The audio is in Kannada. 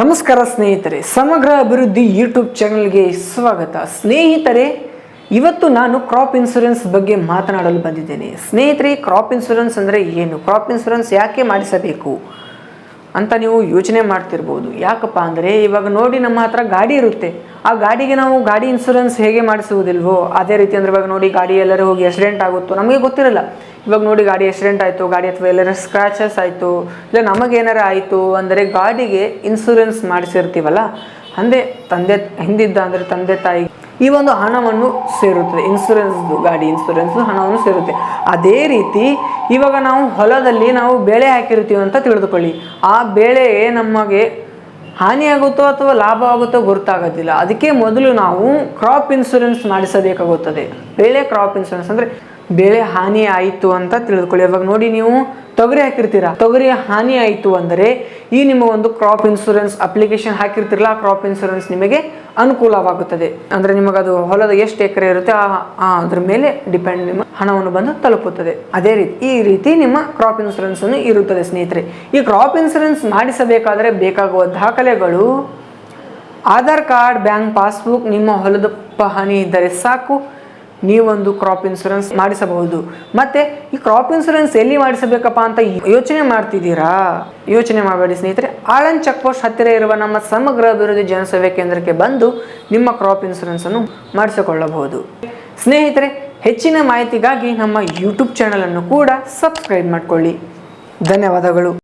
ನಮಸ್ಕಾರ ಸ್ನೇಹಿತರೆ, ಸಮಗ್ರ ಅಭಿವೃದ್ಧಿ ಯೂಟ್ಯೂಬ್ ಚಾನಲ್ಗೆ ಸ್ವಾಗತ. ಸ್ನೇಹಿತರೆ, ಇವತ್ತು ನಾನು ಕ್ರಾಪ್ ಇನ್ಶೂರೆನ್ಸ್ ಬಗ್ಗೆ ಮಾತನಾಡಲು ಬಂದಿದ್ದೇನೆ. ಸ್ನೇಹಿತರೆ ಕ್ರಾಪ್ ಇನ್ಶೂರೆನ್ಸ್ ಅಂದರೆ ಏನು? ಕ್ರಾಪ್ ಇನ್ಶೂರೆನ್ಸ್ ಯಾಕೆ ಮಾಡಿಸಬೇಕು? ಅಂತ ನೀವು ಯೋಚನೆ ಮಾಡ್ತಿರ್ಬೋದು. ಯಾಕಪ್ಪ ಅಂದರೆ ಇವಾಗ ನೋಡಿ ನಮ್ಮ ಹತ್ರ ಗಾಡಿ ಇರುತ್ತೆ. ಆ ಗಾಡಿಗೆ ನಾವು ಗಾಡಿ ಇನ್ಸೂರೆನ್ಸ್ ಹೇಗೆ ಮಾಡಿಸುವುದಿಲ್ವೋ, ಅದೇ ರೀತಿ ಅಂದರೆ ಇವಾಗ ನೋಡಿ ಗಾಡಿ ಎಲ್ಲರೂ ಹೋಗಿ ಆಕ್ಸಿಡೆಂಟ್ ಆಗುತ್ತೋ, ನಮಗೆ ಗೊತ್ತಿರಲ್ಲ. ಇವಾಗ ನೋಡಿ ಗಾಡಿ ಆಕ್ಸಿಡೆಂಟ್ ಆಯಿತು, ಗಾಡಿ ಅಥವಾ ಎಲ್ಲರ ಸ್ಕ್ರಾಚಸ್ ಆಯಿತು, ಇಲ್ಲ ನಮಗೇನಾರ ಆಯಿತು ಅಂದರೆ ಗಾಡಿಗೆ ಇನ್ಸೂರೆನ್ಸ್ ಮಾಡಿಸಿರ್ತೀವಲ್ಲ ಅಂದೇ ತಂದೆ, ಹಿಂದಿದ್ದ ಅಂದರೆ ತಂದೆ ತಾಯಿ ಈ ಒಂದು ಹಣವನ್ನು ಸೇರುತ್ತದೆ. ಇನ್ಸೂರೆನ್ಸ್ದು ಗಾಡಿ ಇನ್ಸೂರೆನ್ಸ್ ಹಣವನ್ನು ಸೇರುತ್ತೆ. ಅದೇ ರೀತಿ ಇವಾಗ ನಾವು ಹೊಲದಲ್ಲಿ ನಾವು ಬೆಳೆ ಹಾಕಿರ್ತೀವಿ ಅಂತ ತಿಳಿದುಕೊಳ್ಳಿ. ಆ ಬೆಳೆ ನಮಗೆ ಹಾನಿಯಾಗುತ್ತೋ ಅಥವಾ ಲಾಭ ಆಗುತ್ತೋ ಗೊತ್ತಾಗೋದಿಲ್ಲ ಅದಕ್ಕೆ ಮೊದಲು ನಾವು ಕ್ರಾಪ್ ಇನ್ಸೂರೆನ್ಸ್ ಮಾಡಿಸಬೇಕಾಗುತ್ತದೆ. ಬೆಳೆ ಕ್ರಾಪ್ ಇನ್ಸೂರೆನ್ಸ್ ಅಂದರೆ ಬೆಳೆ ಹಾನಿ ಆಯಿತು ಅಂತ ತಿಳಿದುಕೊಳ್ಳಿ. ಇವಾಗ ನೋಡಿ ನೀವು ತೊಗರಿ ಹಾಕಿರ್ತೀರಾ? ತೊಗರಿ ಹಾನಿ ಆಯಿತು ಅಂದರೆ ಈ ನಿಮ್ಮ ಒಂದು ಕ್ರಾಪ್ ಇನ್ಸೂರೆನ್ಸ್ ಅಪ್ಲಿಕೇಶನ್ ಹಾಕಿರ್ತಿರಲ್ಲ, ಆ ಕ್ರಾಪ್ ಇನ್ಸೂರೆನ್ಸ್ ನಿಮಗೆ ಅನುಕೂಲವಾಗುತ್ತದೆ. ಅಂದರೆ ನಿಮಗದು ಹೊಲದ ಎಷ್ಟು ಎಕರೆ ಇರುತ್ತೆ, ಆ ಅದ್ರ ಮೇಲೆ ಡಿಪೆಂಡ್ ನಿಮ್ಮ ಹಣವನ್ನು ಬಂದು ತಲುಪುತ್ತದೆ. ಅದೇ ರೀತಿ, ಈ ರೀತಿ ನಿಮ್ಮ ಕ್ರಾಪ್ ಇನ್ಸೂರೆನ್ಸ್ ಅನ್ನು ಇರುತ್ತದೆ ಸ್ನೇಹಿತರೆ. ಈ ಕ್ರಾಪ್ ಇನ್ಸೂರೆನ್ಸ್ ಮಾಡಿಸಬೇಕಾದರೆ ಬೇಕಾಗುವ ದಾಖಲೆಗಳು ಆಧಾರ್ ಕಾರ್ಡ್, ಬ್ಯಾಂಕ್ ಪಾಸ್ಬುಕ್, ನಿಮ್ಮ ಹೊಲದ ಹಾನಿ ಇದ್ದರೆ ಸಾಕು. ನೀವೊಂದು ಕ್ರಾಪ್ ಇನ್ಸೂರೆನ್ಸ್ ಮಾಡಿಸಬಹುದು. ಮತ್ತೆ ಈ ಕ್ರಾಪ್ ಇನ್ಸೂರೆನ್ಸ್ ಎಲ್ಲಿ ಮಾಡಿಸಬೇಕಪ್ಪ ಅಂತ ಯೋಚನೆ ಮಾಡ್ತಿದ್ದೀರಾ? ಯೋಚನೆ ಮಾಡಬೇಡಿ ಸ್ನೇಹಿತರೆ. ಆಳನ್ ಚೆಕ್ ಪೋಸ್ಟ್ ಹತ್ತಿರ ಇರುವ ನಮ್ಮ ಸಮಗ್ರ ಅಭಿವೃದ್ಧಿ ಜನಸೇವೆ ಕೇಂದ್ರಕ್ಕೆ ಬಂದು ನಿಮ್ಮ ಕ್ರಾಪ್ ಇನ್ಸೂರೆನ್ಸ್ ಅನ್ನು ಮಾಡಿಸಿಕೊಳ್ಳಬಹುದು. ಸ್ನೇಹಿತರೆ, ಹೆಚ್ಚಿನ ಮಾಹಿತಿಗಾಗಿ ನಮ್ಮ ಯೂಟ್ಯೂಬ್ ಚಾನಲ್ ಅನ್ನು ಕೂಡ ಸಬ್ಸ್ಕ್ರೈಬ್ ಮಾಡಿಕೊಳ್ಳಿ. ಧನ್ಯವಾದಗಳು.